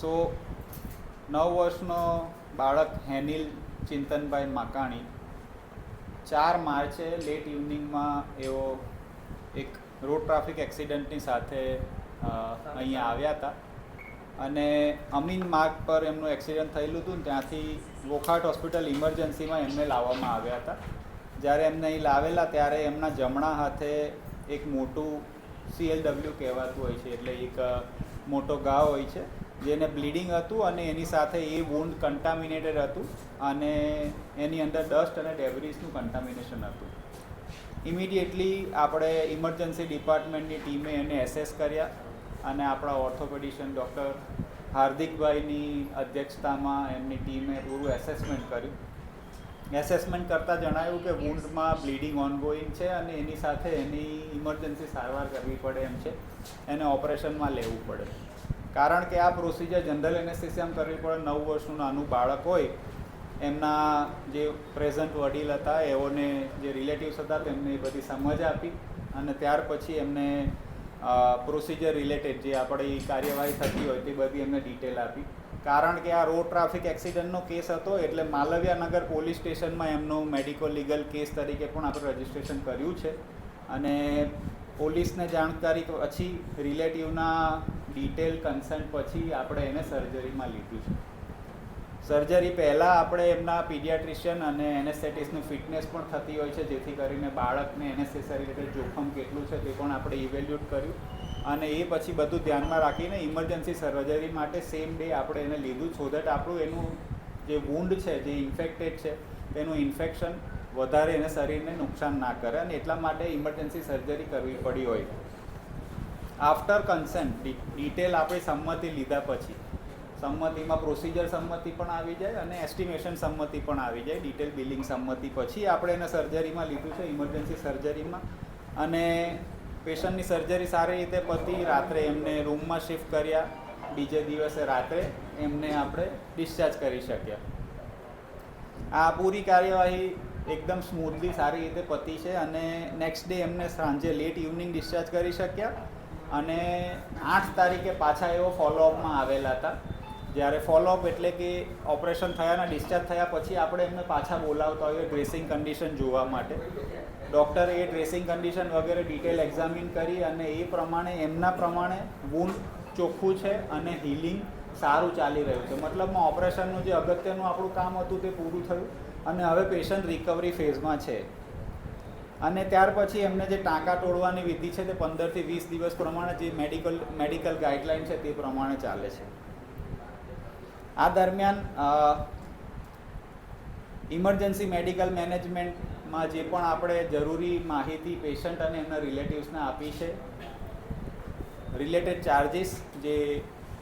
સો નવ વર્ષનો બાળક હેનિલ ચિંતનભાઈ માકાણી. ચાર માર્ચે લેટ ઇવનિંગમાં એઓ એક રોડ ટ્રાફિક એક્સિડન્ટની સાથે અહીંયા આવ્યા હતા. અને અમીન માર્ગ પર એમનું એક્સિડન્ટ થયેલું હતું ત્યાંથી વોખાટ હોસ્પિટલ ઇમરજન્સીમાં એમને લાવવામાં આવ્યા હતા. જ્યારે એમને અહીં લાવેલા ત્યારે એમના જમણા હાથે એક મોટું સીએલડબલ્યુ કહેવાતું હોય છે એટલે એક મોટો ઘા હોય છે. જેને બ્લીડિંગ હતું અને એની સાથે એ વુન્ડ કન્ટામિનેટેડ હતું અને એની અંદર ડસ્ટ અને ડેબ્રીસનું કન્ટામિનેશન હતું. ઇમિડિયેટલી આપણે ઇમરજન્સી ડિપાર્ટમેન્ટની ટીમે એને એસેસ કર્યા અને આપણા ઓર્થોપેડિશિયન ડૉક્ટર હાર્દિકભાઈની અધ્યક્ષતામાં એમની ટીમે પૂરું એસેસમેન્ટ કર્યું. એસેસમેન્ટ કરતાં જણાવ્યું કે વુન્ડમાં બ્લીડિંગ ઓનગોઈંગ છે અને એની સાથે એની ઇમરજન્સી સારવાર કરવી પડે એમ છે. એને ઓપરેશનમાં લેવું પડે. કારણ કે આ પ્રોસિજર જનરલ એનેસ્થેસિયામાં કરવી પડે. નવ વર્ષનું નાનું બાળક હોય, એમના જે પ્રેઝન્ટ વડીલ હતા, એઓને જે રિલેટિવ્સ હતા, તેમને એ બધી સમજ આપી અને ત્યાર પછી એમને પ્રોસિજર રિલેટેડ જે આપણી કાર્યવાહી થતી હોય તે બધી એમને ડિટેલ આપી. કારણ કે આ રોડ ટ્રાફિક એક્સિડન્ટનો કેસ હતો, એટલે માલવ્યાનગર પોલીસ સ્ટેશનમાં એમનો મેડિકો લીગલ કેસ તરીકે પણ આપણે રજીસ્ટ્રેશન કર્યું છે. અને પોલીસને જાણકારી પછી રિલેટિવના ડિટેલ કન્સન્ટ પછી આપણે એને સર્જરીમાં લીધું છે. સર્જરી પહેલાં આપણે એમના પીડિયાટ્રિશિયન અને એનેસ્થેટિસની ફિટનેસ પણ થતી હોય છે, જેથી કરીને બાળકને એનેસેસરી રીતે જોખમ કેટલું છે તે પણ આપણે ઇવેલ્યુએટ કર્યું. અને એ પછી બધું ધ્યાનમાં રાખીને ઇમરજન્સી સર્જરી માટે સેમ ડે આપણે એને લીધું સો દેટ આપણું એનું જે વુંડ છે, જે ઇન્ફેક્ટેડ છે, તેનું ઇન્ફેક્શન વધારે એને શરીરને નુકસાન ના કરે અને એટલા માટે ઇમરજન્સી સર્જરી કરવી પડી હોય. આફ્ટર કન્સેન્ટ ડિટેલ આપણે સંમતિ લીધા પછી. સંમતિમાં પ્રોસિજર સંમતિ પણ આવી જાય અને એસ્ટિમેશન સંમતિ પણ આવી જાય. ડિટેલ બિલિંગ સંમતિ પછી આપણે એને સર્જરીમાં લીધું છે ઇમરજન્સી સર્જરીમાં અને પેશન્ટની સર્જરી સારી રીતે પતી, રાત્રે એમને રૂમમાં શિફ્ટ કર્યા. બીજે દિવસે રાત્રે એમને આપણે ડિસ્ચાર્જ કરી શક્યા. આ પૂરી કાર્યવાહી એકદમ સ્મૂથલી સારી રીતે પતી છે અને નેક્સ્ટ ડે એમને સાંજે લેટ ઇવનિંગ ડિસ્ચાર્જ કરી શક્યા. અને આઠ તારીખે પાછા એવો ફોલોઅપમાં આવેલા હતા. જ્યારે ફોલોઅપ એટલે કે ઓપરેશન થયાના ડિસ્ચાર્જ થયા પછી આપણે એમને પાછા બોલાવતા હોઈએ ડ્રેસિંગ કન્ડિશન જોવા માટે. ડૉક્ટરે એ ડ્રેસિંગ કન્ડિશન વગેરે ડિટેલ એક્ઝામિન કરી અને એ પ્રમાણે એમના પ્રમાણે વૂન્ડ ચોખ્ખું છે અને હિલિંગ સારું ચાલી રહ્યું છે. મતલબમાં ઓપરેશનનું જે અગત્યનું આપણું કામ હતું તે પૂરું થયું અને હવે પેશન્ટ રિકવરી ફેઝમાં છે. અને ત્યાર પછી એમને જે ટાંકા તોડવાની વિધિ છે તે પંદરથી વીસ દિવસ પ્રમાણે જે મેડિકલ મેડિકલ ગાઈડલાઈન છે તે પ્રમાણે ચાલે છે. આ દરમિયાન ઇમરજન્સી મેડિકલ મેનેજમેન્ટમાં જે પણ આપણે જરૂરી માહિતી પેશન્ટ અને એમના રિલેટિવ્સને આપી છે, રિલેટેડ ચાર્જિસ જે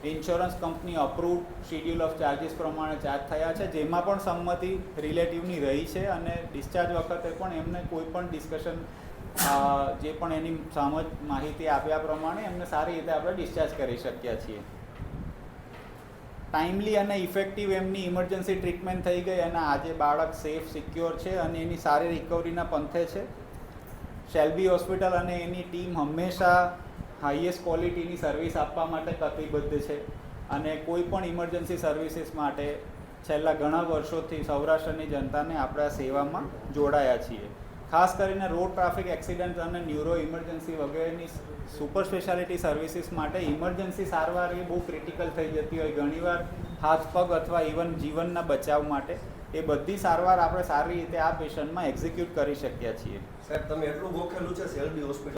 insurance company approve schedule of charges પ્રમાણે ચાર્જ થયા છે, જેમાં પણ સંમતિ રિલેટિવની રહી છે અને ડિસ્ચાર્જ વખતે પણ એમને કોઈ પણ ડિસ્કશન જે પણ એની સમજ માહિતી આપ્યા પ્રમાણે એમને સારી રીતે આપણે ડિસ્ચાર્જ કરી શક્યા છીએ. ટાઈમલી અને ઇફેક્ટિવ એમની ઇમરજન્સી ટ્રીટમેન્ટ થઈ ગઈ અને આજે બાળક સેફ સિક્યોર છે અને એની સારી રિકવરીના પંથે છે. શેલ્બી હોસ્પિટલ અને એની ટીમ હંમેશા હાઈએસ્ટ ક્વોલિટીની સર્વિસ આપવા માટે કટિબદ્ધ છે અને કોઈ પણ ઇમરજન્સી સર્વિસીસ માટે છેલ્લા ઘણા વર્ષોથી સૌરાષ્ટ્રની જનતાને આપણા સેવામાં જોડાયા છીએ. ખાસ કરીને રોડ ટ્રાફિક એક્સિડન્ટ અને ન્યુરો ઇમરજન્સી વગેરેની સુપર સ્પેશિયાલિટી સર્વિસીસ માટે ઇમરજન્સી સારવાર એ બહુ ક્રિટિકલ થઈ જતી હોય. ઘણીવાર હાથ, પગ અથવા ઇવન જીવનના બચાવ માટે એ બધી સારવાર આપણે સારી રીતે આ પેશન્ટમાં એક્ઝિક્યુટ કરી શક્યા છીએ. સાહેબ, તમે એટલું ગોખેલું છે સેલ્બી હોસ્પિટલ